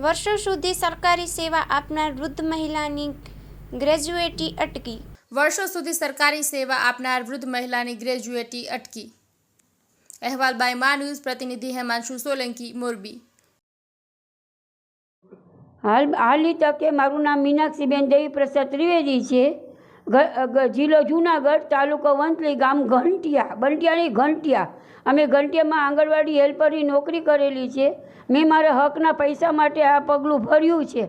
વર્ષો સુધી સરકારી સેવા આપનાર વૃદ્ધ મહિલાની ગ્રેજ્યુએટી અટકી. વર્ષો સુધી સરકારી સેવા આપનાર વૃદ્ધ મહિલાની ગ્રેજ્યુએટી અટકી. અહેવાલ બાય મા ન્યૂઝ પ્રતિનિધિ હેમાંશુ સોલંકી મોરબી. હાલ હાલની તકે મારું નામ મીનાક્ષીબેન દેવી પ્રસાદ ત્રિવેદી છે. જિલ્લો જુનાગઢ, તાલુકો વંથલી, ગામ ઘંટિયા, બંટિયાની ઘંટિયા. અમે ઘંટિયામાં આંગણવાડી હેલ્પરની નોકરી કરેલી છે. મેં મારા હકના પૈસા માટે આ પગલું ભર્યું છે.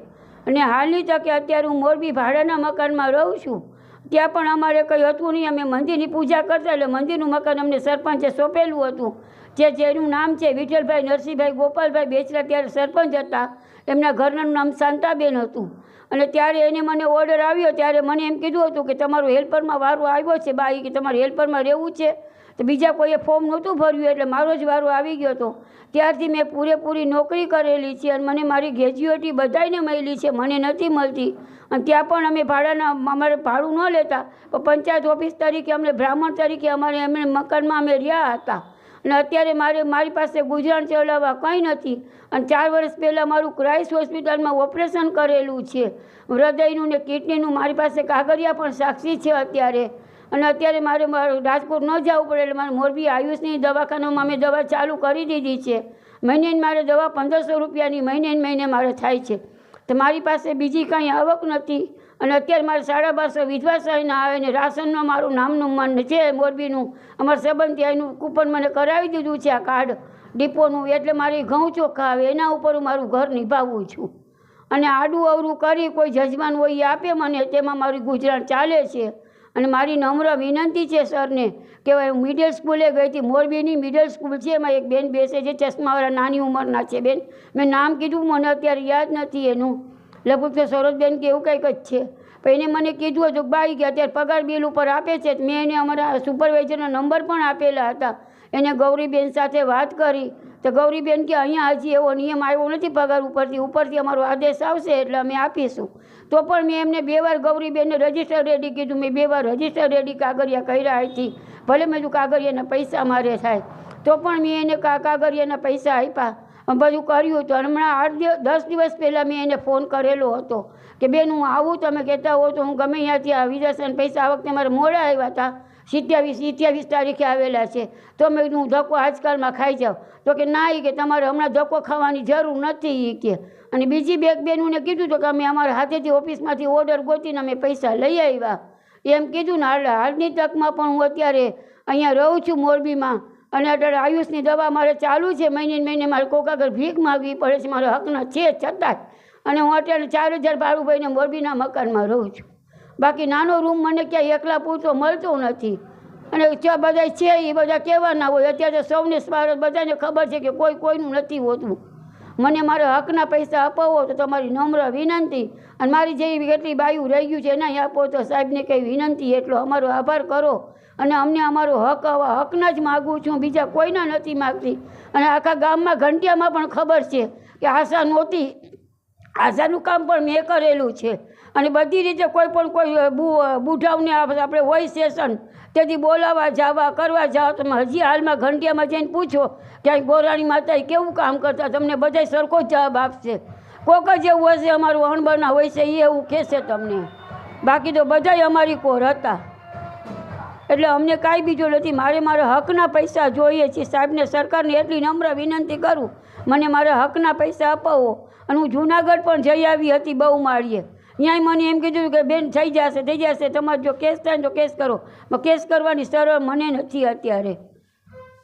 અને હાલની તકે અત્યારે હું મોરબી ભાડાના મકાનમાં રહું છું. ત્યાં પણ અમારે કંઈ હતું નહીં. અમે મંદિરની પૂજા કરતા એટલે મંદિરનું મકાન અમને સરપંચે સોંપેલું હતું. જે જેનું નામ છે વિઠ્ઠલભાઈ, નરસિંહભાઈ, ગોપાલભાઈ બેચરા ત્યારે સરપંચ હતા. એમના ઘરનું નામ શાંતાબેન હતું. અને ત્યારે એને મને ઓર્ડર આવ્યો, ત્યારે મને એમ કીધું હતું કે તમારું હેલ્પરમાં વારો આવ્યો છે બાઈ કે તમારે હેલ્પરમાં રહેવું છે. તો બીજા કોઈએ ફોર્મ નહોતું ભર્યું એટલે મારો જ વારો આવી ગયો હતો. ત્યારથી મેં પૂરેપૂરી નોકરી કરેલી છે અને મને મારી ગ્રેજ્યુએટી બધાને મળેલી છે, મને નથી મળતી. અને ત્યાં પણ અમે ભાડાના, અમારે ભાડું ન લેતા. પણ પંચાયત ઓફિસ તરીકે, અમને બ્રાહ્મણ તરીકે અમારે એમને મકાનમાં અમે રહ્યા હતા. અને અત્યારે મારે, મારી પાસે ગુજરાન ચલાવવા કંઈ નથી. અને ચાર વર્ષ પહેલાં મારું ક્રાઇસ્ટ હોસ્પિટલમાં ઓપરેશન કરેલું છે. હૃદયનું ને કિડનીનું મારી પાસે કાગળિયા પણ સાક્ષી છે અત્યારે. અને અત્યારે મારે રાજકોટ ન જવું પડે એટલે મારે મોરબી આયુષની દવાખાનામાં મેં દવા ચાલુ કરી દીધી છે. મહિને મારે દવા પંદરસો રૂપિયાની મહિને મહિને મારે થાય છે. તો મારી પાસે બીજી કાંઈ આવક નથી. અને અત્યારે મારે સાડા બારસો વિધવા સહાયના આવે ને રાશનનું મારું નામનું મન છે મોરબીનું. અમારા સંબંધી એનું કૂપન મને કરાવી દીધું છે આ કાર્ડ ડીપોનું. એટલે મારે ઘઉં ચોખ્ખા આવે, એના ઉપર હું મારું ઘર નિભાવું છું. અને આડું અવરું કરી કોઈ જજમાન હોય એ આપે મને, તેમાં મારું ગુજરાન ચાલે છે. અને મારી નમ્ર વિનંતી છે, સરને, કે હું મિડલ સ્કૂલે ગઈ હતી. મોરબીની મિડલ સ્કૂલ છે, એમાં એક બેન બેસે છે, ચશ્માવાળા નાની ઉંમરના છે બેન. મેં નામ કીધું, મને અત્યારે યાદ નથી એનું. લગભગ તો સરોજબેન કે એવું કંઈક જ છે. પણ એને મને કીધું હતું બાઈ કે અત્યારે પગાર બિલ ઉપર આપે છે મેં એને અમારા સુપરવાઇઝરના નંબર પણ આપેલા હતા. એને ગૌરીબેન સાથે વાત કરી. તો ગૌરીબેન કે અહીંયા હજી એવો નિયમ આવ્યો નથી પગાર ઉપરથી ઉપરથી અમારો આદેશ આવશે એટલે અમે આપીશું. તો પણ મેં એમને બે વાર ગૌરીબેનને રજિસ્ટર રેડી કીધું. મેં બે વાર રજિસ્ટર રેડી કાગળિયા કર્યા હતી ભલે મેં કાગળિયાના પૈસા મારે થાય. તો પણ મેં એને કાગળિયાના પૈસા આપ્યા. બધું કર્યું હતું હમણાં આઠ દસ દિવસ પહેલાં મેં એને ફોન કરેલો હતો કે, બેન, હું આવું, તમે કહેતા હો તો હું ગમે ત્યાંથી આવી જશે પૈસા આ વખતે મારે મોડા આવ્યા હતા. સિત્યાવીસ સિત્યાવીસ તારીખે આવેલા છે. તો મેં કીધું હું ધક્કો આજકાલમાં ખાઈ જાઉં તો કે ના ઈ કે તમારે હમણાં ધક્કો ખાવાની જરૂર નથી એ કે. અને બીજી બે બહેનોને કીધું તો કે અમે અમારા હાથેથી ઓફિસમાંથી ઓર્ડર ગોતીને અમે પૈસા લઈ આવ્યા. એમ કીધું ને હાલ, હાલની તકમાં પણ હું અત્યારે અહીંયા રહું છું મોરબીમાં. અને અત્યારે આયુષની દવા મારે ચાલુ છે. મહિને મહિને મારે કોક આગળ ભીખ માગવી પડે છે. મારા હકના છે છતાં. અને હું અત્યારે ચાર હજાર ભાડું ભાઈને મોરબીના મકાનમાં રહું છું. બાકી નાનો રૂમ મને ક્યાંય એકલા પૂરતો મળતો નથી. અને ત્યાં બધા છે એ બધા કહેવાના હોય. અત્યારે સૌને બધાને ખબર છે કે કોઈ કોઈનું નથી હોતું. મને મારા હકના પૈસા અપાવો તો તમારી નમ્ર વિનંતી. અને મારી જેવી કેટલી બાયું રહી ગયું છે એના આપો તો સાહેબને કંઈ વિનંતી એટલો અમારો આભાર કરો. અને અમને અમારો હક હકના જ માગું છું. બીજા કોઈના નથી માગતી. અને આખા ગામમાં ઘંટિયામાં પણ ખબર છે કે આશા નહોતી. આશાનું કામ પણ મેં કરેલું છે. અને બધી રીતે કોઈ પણ કોઈ બુ- બુઢાવને આપણે હોય સેશન, તેથી બોલાવવા જવા, કરવા જાઓ, તમે હજી હાલમાં ઘંટિયામાં જઈને પૂછો, ક્યાંય ગોરાણી માતાએ કેવું કામ કરતા, તમને બધાય સરખો જવાબ આપશે. કોક જ એવું હશે, અમારું અણબના હોય છે એ એવું કહેશે તમને. બાકી તો બધાય અમારી કોર હતા. એટલે અમને કાંઈ બીજું નથી. મારે મારા હકના પૈસા જોઈએ છે સાહેબને સરકારને એટલી નમ્ર વિનંતી કરું. મને મારા હકના પૈસા અપાવો. અને હું જુનાગઢ પણ જઈ આવી હતી બહુ માળીએ. ત્યાંય મને એમ કીધું કે બેન, થઈ જશે થઈ જશે. તમારે જો કેસ થાય તો કેસ કરો. કેસ કરવાની સરળ મને નથી અત્યારે.